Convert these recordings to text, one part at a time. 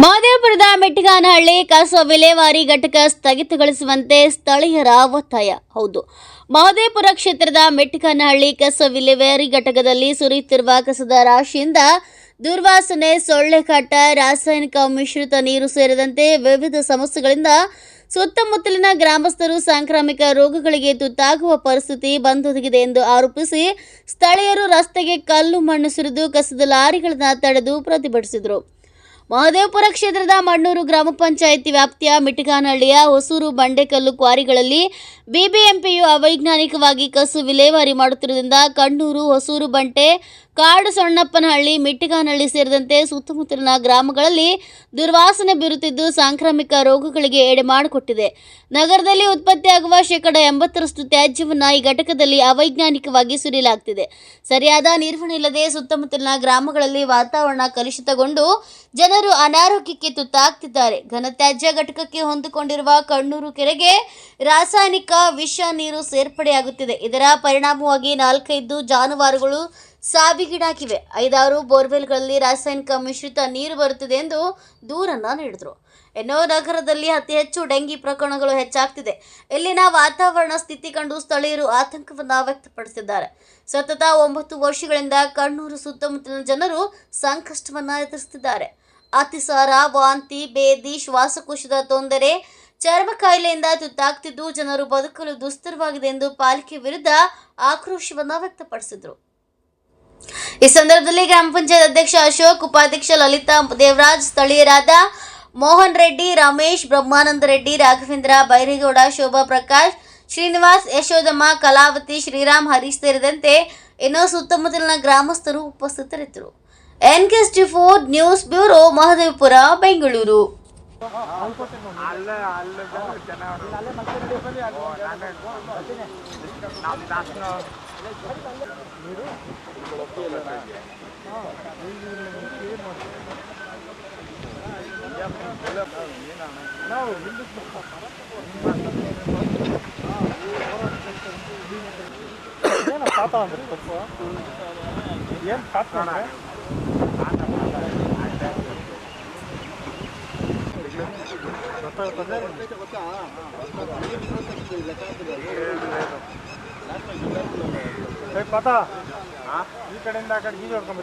ಮಹದೇವಪುರದ ಮೆಟ್ಟಿಗಾನಹಳ್ಳಿ ಕಸ ವಿಲೇವಾರಿ ಘಟಕ ಸ್ಥಗಿತಗೊಳಿಸುವಂತೆ ಸ್ಥಳೀಯರ ಒತ್ತಾಯ. ಹೌದು ಮಹದೇಪುರ ಕ್ಷೇತ್ರದ ಮೆಟ್ಟಿಗಾನಹಳ್ಳಿ ಕಸ ವಿಲೇವಾರಿ ಘಟಕದಲ್ಲಿ ಸುರಿಯುತ್ತಿರುವ ಕಸದ ರಾಶಿಯಿಂದ ದುರ್ವಾಸನೆ, ಸೊಳ್ಳೆಕಾಟ, ರಾಸಾಯನಿಕ ಮಿಶ್ರಿತ ನೀರು ಸೇರಿದಂತೆ ವಿವಿಧ ಸಮಸ್ಯೆಗಳಿಂದ ಸುತ್ತಮುತ್ತಲಿನ ಗ್ರಾಮಸ್ಥರು ಸಾಂಕ್ರಾಮಿಕ ರೋಗಗಳಿಗೆ ತುತ್ತಾಗುವ ಪರಿಸ್ಥಿತಿ ಬಂದೊದಗಿದೆ ಎಂದು ಆರೋಪಿಸಿ ಸ್ಥಳೀಯರು ರಸ್ತೆಗೆ ಕಲ್ಲು ಮಣ್ಣು ಸುರಿದು ಕಸದ ಲಾರಿಗಳನ್ನು ತಡೆದು ಪ್ರತಿಭಟಿಸಿದರು. ಮಹದೇವಪುರ ಕ್ಷೇತ್ರದ ಮಣ್ಣೂರು ಗ್ರಾಮ ಪಂಚಾಯಿತಿ ವ್ಯಾಪ್ತಿಯ ಮಿಟಿಕಾನಹಳ್ಳಿಯ ಹೊಸೂರು ಬಂಡೆಕಲ್ಲು ಕ್ವಾರಿಗಳಲ್ಲಿ ಬಿಬಿಎಂಪಿಯು ಅವೈಜ್ಞಾನಿಕವಾಗಿ ಕಸು ವಿಲೇವಾರಿ ಮಾಡುತ್ತಿರುವುದರಿಂದ ಕಣ್ಣೂರು, ಹೊಸೂರು ಬಂಟೆ ಕಾಡು ಸೊಣ್ಣಪ್ಪನಹಳ್ಳಿ ಮಿಟ್ಟಿಗಾನಹಳ್ಳಿ ಸೇರಿದಂತೆ ಸುತ್ತಮುತ್ತಲಿನ ಗ್ರಾಮಗಳಲ್ಲಿ ದುರ್ವಾಸನೆ ಬೀರುತ್ತಿದ್ದು ಸಾಂಕ್ರಾಮಿಕ ರೋಗಗಳಿಗೆ ಎಡೆ ಮಾಡಿಕೊಟ್ಟಿದೆ. ನಗರದಲ್ಲಿ ಉತ್ಪತ್ತಿಯಾಗುವ ಶೇಕಡ ಎಂಬತ್ತರಷ್ಟು ತ್ಯಾಜ್ಯವನ್ನು ಈ ಘಟಕದಲ್ಲಿ ಅವೈಜ್ಞಾನಿಕವಾಗಿ ಸುರಿಯಲಾಗ್ತಿದೆ. ಸರಿಯಾದ ನಿರ್ವಹಣೆ ಇಲ್ಲದೆ ಸುತ್ತಮುತ್ತಲಿನ ಗ್ರಾಮಗಳಲ್ಲಿ ವಾತಾವರಣ ಕಲುಷಿತಗೊಂಡು ಜನರು ಅನಾರೋಗ್ಯಕ್ಕೆ ತುತ್ತಾಗ್ತಿದ್ದಾರೆ. ಘನತ್ಯಾಜ್ಯ ಘಟಕಕ್ಕೆ ಹೊಂದಿಕೊಂಡಿರುವ ಕಣ್ಣೂರು ಕೆರೆಗೆ ರಾಸಾಯನಿಕ ವಿಷ ನೀರು ಸೇರ್ಪಡೆಯಾಗುತ್ತಿದೆ. ಇದರ ಪರಿಣಾಮವಾಗಿ ನಾಲ್ಕೈದು ಜಾನುವಾರುಗಳು ಸಾವಿಗೀಡಾಗಿವೆ. ಐದಾರು ಬೋರ್ವೆಲ್ಗಳಲ್ಲಿ ರಾಸಾಯನಿಕ ಮಿಶ್ರಿತ ನೀರು ಬರುತ್ತಿದೆ ಎಂದು ದೂರನ್ನು ನೀಡಿದರು. ಎನ್ನೋ ನಗರದಲ್ಲಿ ಅತಿ ಹೆಚ್ಚು ಡೆಂಗಿ ಪ್ರಕರಣಗಳು ಹೆಚ್ಚಾಗ್ತಿದೆ. ಇಲ್ಲಿನ ವಾತಾವರಣ ಸ್ಥಿತಿ ಕಂಡು ಸ್ಥಳೀಯರು ಆತಂಕವನ್ನು ವ್ಯಕ್ತಪಡಿಸಿದ್ದಾರೆ. ಸತತ ಒಂಬತ್ತು ವರ್ಷಗಳಿಂದ ಕಣ್ಣೂರು ಸುತ್ತಮುತ್ತಲಿನ ಜನರು ಸಂಕಷ್ಟವನ್ನು ಎದುರಿಸುತ್ತಿದ್ದಾರೆ. ಅತಿಸಾರ, ವಾಂತಿ, ಬೇದಿ, ಶ್ವಾಸಕೋಶದ ತೊಂದರೆ, ಚರ್ಮ ಕಾಯಿಲೆಯಿಂದ ತುತ್ತಾಗ್ತಿದ್ದು ಜನರು ಬದುಕಲು ದುಸ್ತರವಾಗಿದೆ ಎಂದು ಪಾಲಿಕೆ ವಿರುದ್ಧ ಆಕ್ರೋಶವನ್ನು ವ್ಯಕ್ತಪಡಿಸಿದರು. ಈ ಸಂದರ್ಭದಲ್ಲಿ ಗ್ರಾಮ ಪಂಚಾಯತ್ ಅಧ್ಯಕ್ಷ ಅಶೋಕ್ ಉಪಾಧ್ಯಕ್ಷ ಲಲಿತಾ ದೇವರಾಜ್ ಸ್ಥಳೀಯರಾದ ಮೋಹನ್ ರೆಡ್ಡಿ ರಮೇಶ್ ಬ್ರಹ್ಮಾನಂದ ರೆಡ್ಡಿ ರಾಘವೇಂದ್ರ ಬೈರೇಗೌಡ ಶೋಭಾ ಪ್ರಕಾಶ್ ಶ್ರೀನಿವಾಸ್ ಯಶೋಧಮ್ಮ ಕಲಾವತಿ ಶ್ರೀರಾಮ್ ಹರೀಶ್ ಸೇರಿದಂತೆ ಇನ್ನೂ ಸುತ್ತಮುತ್ತಲಿನ ಗ್ರಾಮಸ್ಥರು ಉಪಸ್ಥಿತರಿದ್ದರು N K four news bureau Mahadevapura Bengaluru ಏನು ಪಾತ ಅಂದ್ರೆ? ತಪ್ಪು ಏನು ಪಾತ ಅಂದ್ರೆ ಗೊತ್ತಾಗ್ತದೆ ಪಾತ? ಈ ಕಡೆಯಿಂದ ಆ ಕಡೆ ಗೀಜ್ ಹೊಡ್ಕೊಂಡ್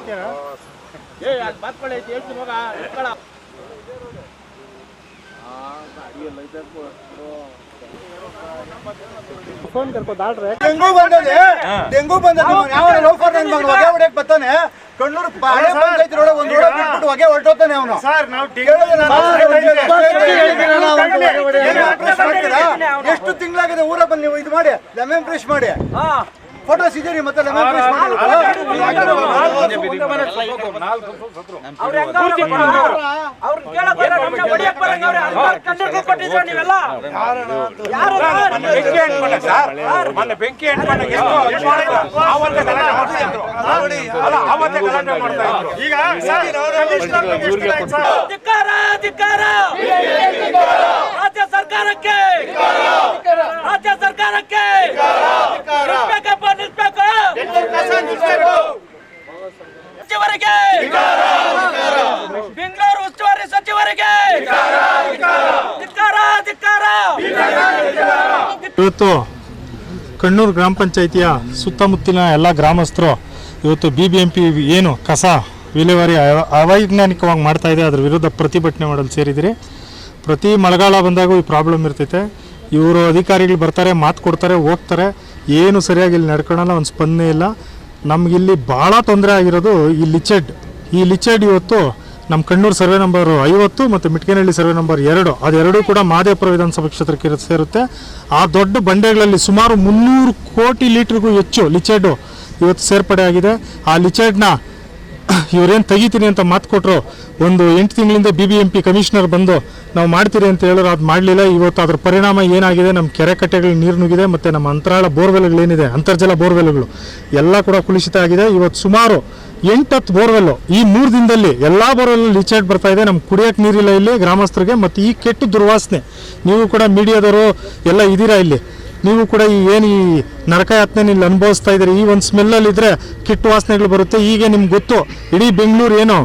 ಫೋನ್ ಕರ್ಕೋ ದಾಡ್ರೆ ಡೆಂಗು ಬಂದದೆ. ಡೆಂಗು ಬಂದದೆ ಯಾವ ಲೋಫರ್ ಹೊಗೆ ಹೊಡೆಯಕ್ ಬರ್ತಾನೆ. ಕಣ್ಣೂರು ಹಳೆ ಬಂದೈತಿ ರೋಡ ಒಂದ್ ರೋಡ ಬಿಟ್ಬಿಟ್ಟು ಹೊಗೆ ಹೊರಟೋತಾನೆ ಅವನು. ಸರ್ ನಾವು ಎಷ್ಟು ತಿಂಗಳಾಗಿದೆ ಊರ ಬನ್ನಿ ನೀವು ಇದು ಮಾಡಿ? ಲೆಮನ್ ಫ್ರೆಶ್ ಮಾಡಿ. ಫೋಟೋಸ್ ಇದೀರಿ ಮತ್ತೆ ಲೆಮನ್ ಫ್ರೆಶ್ ಬೆಂಕಿ ಅಂಟ್ಕೊಂಡ ಸರ್ ಮೊನ್ನೆ ಬೆಂಕಿ ಅಂಟ್ಕೊಂಡ ಎಷ್ಟು ಇದು ಮಾಡಿದ್ರು. ಆವತ್ತೇ ಗಲಾಟೆ ಮಾಡ್ತಾ ಇದ್ರು. ಅಲ್ಲ, ಆವತ್ತೇ ಗಲಾಟೆ ಮಾಡ್ತಾ ಇದ್ರು. ಈಗ ರಾಜ್ಯ ಸರ್ಕಾರಕ್ಕೆ ರಾಜ್ಯ ಸರ್ಕಾರಕ್ಕೆ ಸಚಿವರಿಗೆ. ಬೆಂಗಳೂರು ಉಸ್ತುವಾರಿ ಸಚಿವರಿಗೆ. ಇವತ್ತು ಕಣ್ಣೂರು ಗ್ರಾಮ ಪಂಚಾಯಿತಿಯ ಸುತ್ತಮುತ್ತಲಿನ ಎಲ್ಲ ಗ್ರಾಮಸ್ಥರು ಇವತ್ತು ಬಿ ಬಿ ಎಂ ಪಿ ಏನು ಕಸ ವಿಲೇವಾರಿ ಅವ- ಅವೈಜ್ಞಾನಿಕವಾಗಿ ಮಾಡ್ತಾ ಇದೆ, ಅದ್ರ ವಿರುದ್ಧ ಪ್ರತಿಭಟನೆ ಮಾಡಲು ಸೇರಿದಿರಿ ಪ್ರತಿ ಮಳೆಗಾಲ ಬಂದಾಗೂ ಈ ಪ್ರಾಬ್ಲಮ್ ಇರ್ತೈತೆ. ಇವರು ಅಧಿಕಾರಿಗಳು ಬರ್ತಾರೆ, ಮಾತು ಕೊಡ್ತಾರೆ, ಹೋಗ್ತಾರೆ. ಏನು ಸರಿಯಾಗಿ ಇಲ್ಲಿ ನಡ್ಕೊಳಲ್ಲ, ಒಂದು ಸ್ಪಂದನೆ ಇಲ್ಲ. ನಮಗಿಲ್ಲಿ ಭಾಳ ತೊಂದರೆ ಆಗಿರೋದು ಈ ಲಿಚೆಡ್. ಈ ಲಿಚೆಡ್ ಇವತ್ತು ನಮ್ಮ ಕಣ್ಣೂರು ಸರ್ವೆ ನಂಬರ್ ಐವತ್ತು ಮತ್ತು ಮಿಟ್ಕೇನಹಳ್ಳಿ ಸರ್ವೆ ನಂಬರ್ ಎರಡು. ಅದೆರಡೂ ಕೂಡ ಮಾದೇಪುರ ವಿಧಾನಸಭಾ ಕ್ಷೇತ್ರಕ್ಕೆ ಸೇರುತ್ತೆ. ಆ ದೊಡ್ಡ ಬಂಡೆಗಳಲ್ಲಿ ಸುಮಾರು ಮುನ್ನೂರು ಕೋಟಿ ಲೀಟ್ರಿಗೂ ಹೆಚ್ಚು ಲಿಚೆಡು ಇವತ್ತು ಸೇರ್ಪಡೆ ಆಗಿದೆ. ಆ ಲಿಚೆಡ್ನ ಇವರೇನು ತೆಗಿತೀನಿ ಅಂತ ಮಾತು ಕೊಟ್ಟರು ಒಂದು ಎಂಟು ತಿಂಗಳಿಂದ B B M P commissioner ಬಂದು, ನಾವು ಮಾಡ್ತೀರಿ ಅಂತ ಹೇಳಿದ್ರು ಅದು ಮಾಡಲಿಲ್ಲ ಇವತ್ತು ಅದ್ರ ಪರಿಣಾಮ ಏನಾಗಿದೆ? ನಮ್ಮ ಕೆರೆ ಕಟ್ಟೆಗಳು ನೀರು ನುಗ್ಗಿದೆ, ಮತ್ತು ನಮ್ಮ ಅಂತರಾಳ ಬೋರ್ವೆಲ್ಗಳೇನಿದೆ ಅಂತರ್ಜಲ ಬೋರ್ವೆಲ್ಗಳು, ಎಲ್ಲ ಕೂಡ ಕುಲುಷಿತ ಆಗಿದೆ. ಇವತ್ತು ಸುಮಾರು ಎಂಟತ್ತು ಬೋರ್ವೆಲ್ಲು, ಈ ಮೂರು ದಿನದಲ್ಲಿ ಎಲ್ಲ ಬೋರ್ವೆಲ್ ಲಿಚೈಡ್ ಬರ್ತಾ ಇದೆ. ನಮ್ಗೆ ಕುಡಿಯೋಕೆ ನೀರಿಲ್ಲ ಇಲ್ಲಿ, ಗ್ರಾಮಸ್ಥರಿಗೆ, ಮತ್ತು ಈ ಕೆಟ್ಟ ದುರ್ವಾಸನೆ, ನೀವು ಕೂಡ ಮೀಡಿಯಾದವರು ಎಲ್ಲ ಇದ್ದೀರಾ ಇಲ್ಲಿ? ನೀವು ಕೂಡ ಈ ಏನು ಈ ನರಕ ಯಾತನೆ ಇಲ್ಲಿ ಅನುಭವಿಸ್ತಾ ಇದ್ದೀರಿ. ಈ ಒಂದು ಸ್ಮೆಲ್ಲಲ್ಲಿ ಇದ್ರೆ ಕೆಟ್ಟ ವಾಸನೆಗಳು ಬರುತ್ತೆ. ಈಗ ನಿಮ್ಗೆ ಗೊತ್ತು, ಇಡೀ ಬೆಂಗಳೂರು ಏನು?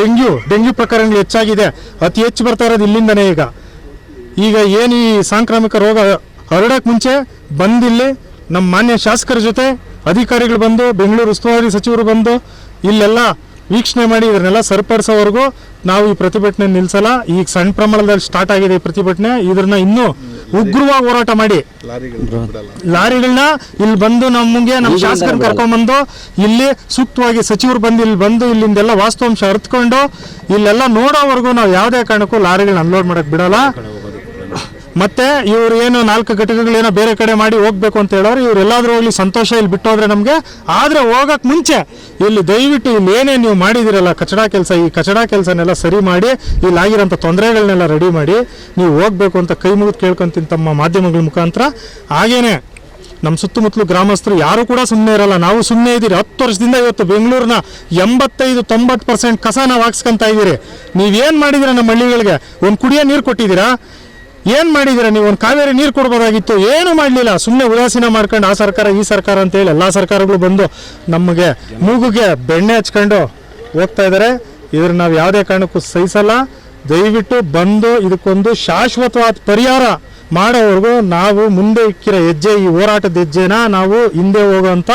ಡೆಂಗ್ಯೂ ಡೆಂಗ್ಯೂ ಪ್ರಕರಣಗಳು ಹೆಚ್ಚಾಗಿದೆ. ಅತಿ ಹೆಚ್ಚು ಬರ್ತಾ ಇರೋದು ಇಲ್ಲಿಂದನೇ ಈಗ. ಈಗ ಏನು ಈ ಸಾಂಕ್ರಾಮಿಕ ರೋಗ ಹರಡಕ್ಕೆ ಮುಂಚೆ ಬಂದಿಲ್ಲಿ ನಮ್ಮ ಮಾನ್ಯ ಶಾಸಕರ ಜೊತೆ ಅಧಿಕಾರಿಗಳು ಬಂದು, ಬೆಂಗಳೂರು ಉಸ್ತುವಾರಿ ಸಚಿವರು ಬಂದು, ಇಲ್ಲೆಲ್ಲ ವೀಕ್ಷಣೆ ಮಾಡಿ ಇದನ್ನೆಲ್ಲ ಸರಿಪಡಿಸೋವರೆಗೂ ನಾವು ಈ ಪ್ರತಿಭಟನೆ ನಿಲ್ಲಿಸಲ್ಲ. ಈಗ ಸಣ್ಣ ಪ್ರಮಾಣದಲ್ಲಿ ಸ್ಟಾರ್ಟ್ ಆಗಿದೆ ಈ ಪ್ರತಿಭಟನೆ. ಇದನ್ನ ಇನ್ನೂ ಉಗ್ರವಾಗಿ ಹೋರಾಟ ಮಾಡಿ. ಲಾರಿಗಳನ್ನ ಇಲ್ಲಿ ಬಂದು ನಮ್ಗೆ ನಮ್ಮ ಶಾಸಕರನ್ನ ಕರ್ಕೊಂಡ್ಬಂದು ಇಲ್ಲಿ ಸೂಕ್ತವಾಗಿ ಸಚಿವರು ಬಂದು ಇಲ್ಲಿ ಬಂದು ಇಲ್ಲಿಂದೆಲ್ಲ ವಾಸ್ತವಾಂಶ ಅರ್ತ್ಕೊಂಡು ಇಲ್ಲೆಲ್ಲ ನೋಡೋವರೆಗೂ ನಾವು ಯಾವುದೇ ಕಾರಣಕ್ಕೂ ಲಾರಿಗಳನ್ನ ಅನ್ಲೋಡ್ ಮಾಡಕ್ ಬಿಡಲ್ಲ. ಮತ್ತೆ ಇವ್ರು ಏನು ನಾಲ್ಕು ಘಟಕಗಳೇನೋ ಬೇರೆ ಕಡೆ ಮಾಡಿ ಹೋಗ್ಬೇಕು ಅಂತ ಹೇಳೋರು, ಇವ್ರು ಎಲ್ಲಾದ್ರೂ ಹೋಗ್ಲಿ, ಸಂತೋಷ ಇಲ್ಲಿ ಬಿಟ್ಟೋದ್ರೆ ನಮಗೆ. ಆದ್ರೆ ಹೋಗಕ್ ಮುಂಚೆ ಇಲ್ಲಿ ದಯವಿಟ್ಟು ಇಲ್ಲಿ ಏನೇ ನೀವು ಮಾಡಿದಿರಲ್ಲ, ಕಚಡ ಕೆಲಸ, ಈ ಕಚಡ ಕೆಲಸನೆಲ್ಲ ಸರಿ ಮಾಡಿ, ಇಲ್ಲಿ ಆಗಿರೋಂಥ ತೊಂದರೆಗಳನ್ನೆಲ್ಲ ರೆಡಿ ಮಾಡಿ, ನೀವು ಹೋಗ್ಬೇಕು ಅಂತ ಕೈ ಮುಗಿದು ಕೇಳ್ಕೊಂತೀನಿ ತಮ್ಮ ಮಾಧ್ಯಮಗಳ ಮುಖಾಂತರ. ಹಾಗೇನೆ ನಮ್ಮ ಸುತ್ತಮುತ್ತಲು ಗ್ರಾಮಸ್ಥರು ಯಾರು ಕೂಡ ಸುಮ್ಮನೆ ಇರಲ್ಲ. ನಾವು ಸುಮ್ಮನೆ ಇದ್ದೀರಿ. ಹತ್ತು ವರ್ಷದಿಂದ ಇವತ್ತು ಬೆಂಗಳೂರಿನ ಎಂಬತ್ತೈದು, ತೊಂಬತ್ತು ಪರ್ಸೆಂಟ್ ಕಸ ನಾವು ಹಾಕ್ಸ್ಕೊಂತ ಇದ್ದೀರಿ. ನೀವೇನು ಮಾಡಿದ್ದೀರಾ ನಮ್ಮ ಹಳ್ಳಿಗಳಿಗೆ? ಒಂದು ಕುಡಿಯೋ ನೀರು ಕೊಟ್ಟಿದ್ದೀರಾ? ಏನು ಮಾಡಿದಿರ ನೀವು? ಒಂದು ಕಾವೇರಿ ನೀರು ಕೊಡ್ಬೋದಾಗಿತ್ತು. ಏನು ಮಾಡಲಿಲ್ಲ. ಸುಮ್ಮನೆ ಉದಾಸೀನ ಮಾಡ್ಕೊಂಡು, ಆ ಸರ್ಕಾರ, ಈ ಸರ್ಕಾರ ಅಂತೇಳಿ ಎಲ್ಲ ಸರ್ಕಾರಗಳು ಬಂದು ನಮಗೆ ಮೂಗುಗೆ ಬೆಣ್ಣೆ ಹಚ್ಕೊಂಡು ಹೋಗ್ತಾ ಇದ್ದಾರೆ ಇದ್ರ ನಾವು ಯಾವುದೇ ಕಾರಣಕ್ಕೂ ಸಹಿಸಲ್ಲ. ದಯವಿಟ್ಟು ಬಂದು ಇದಕ್ಕೊಂದು ಶಾಶ್ವತವಾದ ಪರಿಹಾರ ಮಾಡೋವರೆಗೂ ನಾವು ಮುಂದೆ ಇಕ್ಕಿರೋ ಹೆಜ್ಜೆ, ಈ ಹೋರಾಟದ ಹೆಜ್ಜೆನ ನಾವು ಹಿಂದೆ ಹೋಗೋವಂಥ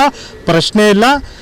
ಪ್ರಶ್ನೆ ಇಲ್ಲ.